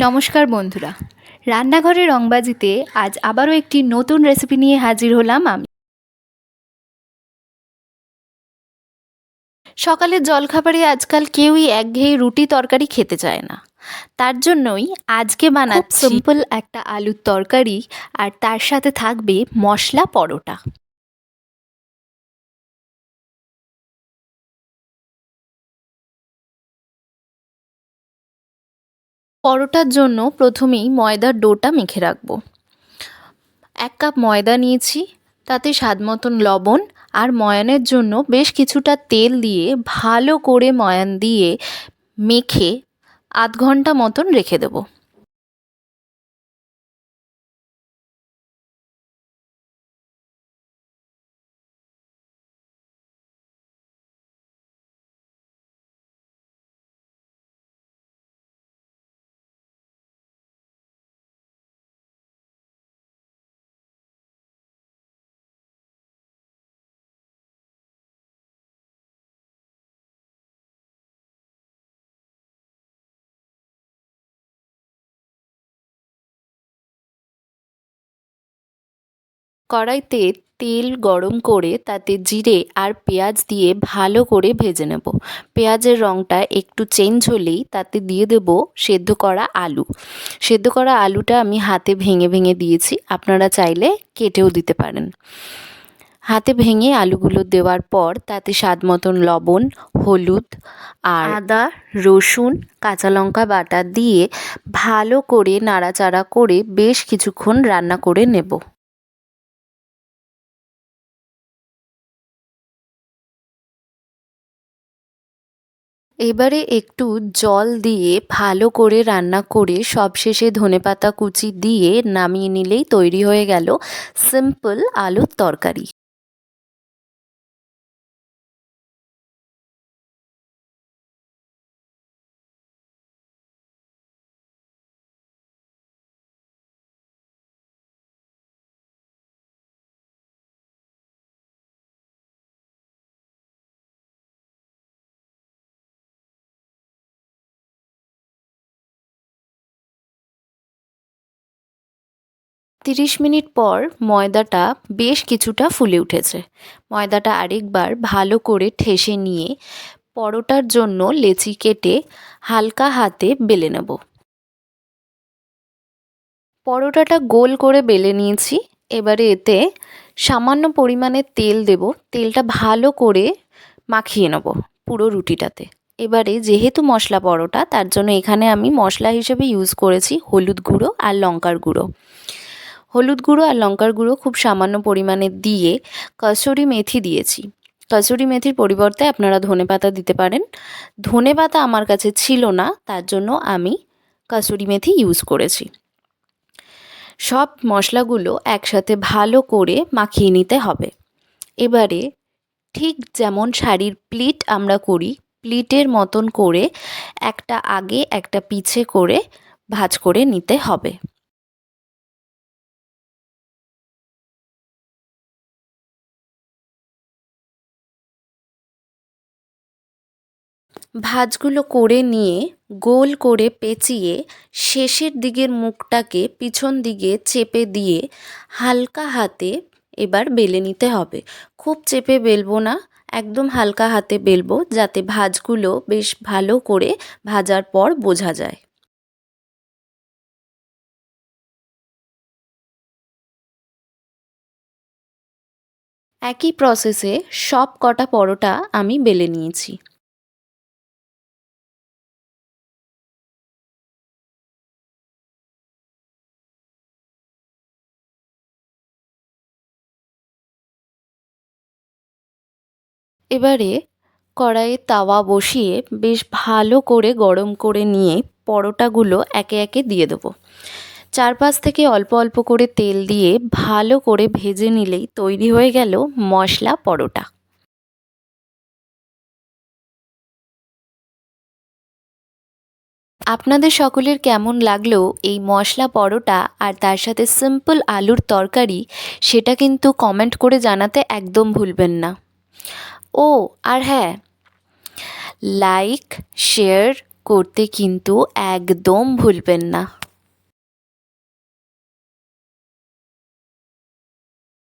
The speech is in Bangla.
নমস্কার বন্ধুরা। রান্নাঘরে রংবাজিতে আজ আবারও একটি নতুন রেসিপি নিয়ে হাজির হলাম আমি। সকালের জলখাবারে আজকাল কেউই একঘেয়ে রুটি তরকারি খেতে চায় না। তার জন্যই আজকে বানাচ্ছি সিম্পল একটা আলুর তরকারি আর তার সাথে থাকবে মশলা পরোটা। পরোটার জন্য প্রথমেই ময়দার ডোটা মেখে রাখব। এক কাপ ময়দা নিয়েছি, তাতে স্বাদ মতন লবণ আর ময়ানের জন্য বেশ কিছুটা তেল দিয়ে ভালো করে ময়ান দিয়ে মেখে আধ ঘণ্টা মতন রেখে দেবো। কড়াইতে তেল গরম করে তাতে জিরে আর পেঁয়াজ দিয়ে ভালো করে ভেজে নেব। পেঁয়াজের রঙটা একটু চেঞ্জ হলেই তাতে দিয়ে দেব সেদ্ধ করা আলু। সেদ্ধ করা আলুটা আমি হাতে ভেঙে ভেঙে দিয়েছি আপনারা চাইলে কেটেও দিতে পারেন। হাতে ভেঙে আলুগুলো দেওয়ার পর তাতে স্বাদ মতন লবণ হলুদ আর আদা রসুন কাঁচা লঙ্কা বাটা দিয়ে ভালো করে নাড়াচাড়া করে বেশ কিছুক্ষণ রান্না করে নেব। এবারে একটু জল দিয়ে ভালো করে রান্না করে সবশেষে ধনেপাতা কুচি দিয়ে নামিয়ে নিলেই তৈরি হয়ে গেল সিম্পল আলুর তরকারি। তিরিশ মিনিট পর ময়দাটা বেশ কিছুটা ফুলে উঠেছে। ময়দাটা আরেকবার ভালো করে ঠেসে নিয়ে পরোটার জন্য লেচি কেটে হালকা হাতে বেলে নেব। পরোটাটা গোল করে বেলে নিয়েছি। এবারে এতে সামান্য পরিমাণে তেল দেব। তেলটা ভালো করে মাখিয়ে নেব পুরো রুটিটাতে। এবারে যেহেতু মশলা পরোটা, তার জন্য এখানে আমি মশলা হিসেবে ইউজ করেছি হলুদ গুঁড়ো আর লঙ্কার গুঁড়ো। হলুদ গুঁড়ো আর লঙ্কার গুঁড়ো খুব সামান্য পরিমাণে দিয়ে কসুরি মেথি দিয়েছি। কসুরি মেথির পরিবর্তে আপনারা ধনে পাতা দিতে পারেন। ধনে পাতা আমার কাছে ছিল না, তার জন্য আমি কসুরি মেথি ইউজ করেছি। সব মশলাগুলো একসাথে ভালো করে মাখিয়ে নিতে হবে। এবারে ঠিক যেমন শাড়ির প্লিট আমরা করি প্লিটের মতন করে একটা আগে একটা পিছে করে ভাজ করে নিতে হবে। ভাঁজগুলো করে নিয়ে গোল করে পেঁচিয়ে শেষের দিকের মুখটাকে পিছন দিকে চেপে দিয়ে হালকা হাতে এবার বেলে নিতে হবে। খুব চেপে বেলবো না, একদম হালকা হাতে বেলবো যাতে ভাঁজগুলো বেশ ভালো করে ভাজার পর বোঝা যায়। একই প্রসেসে সব কটা পরোটা আমি বেলে নিয়েছি। এবারে কড়াইয়ে তাওয়া বসিয়ে বেশ ভালো করে গরম করে নিয়ে পরোটাগুলো একে একে দিয়ে দেবো। চারপাশ থেকে অল্প অল্প করে তেল দিয়ে ভালো করে ভেজে নিলেই তৈরি হয়ে গেল মশলা পরোটা। আপনাদের সকলের কেমন লাগল এই মশলা পরোটা আর তার সাথে সিম্পল আলুর তরকারি, সেটা কিন্তু কমেন্ট করে জানাতে একদম ভুলবেন না। ও আর হ্যাঁ। লাইক শেয়ার করতে কিন্তু একদম ভুলবেন না।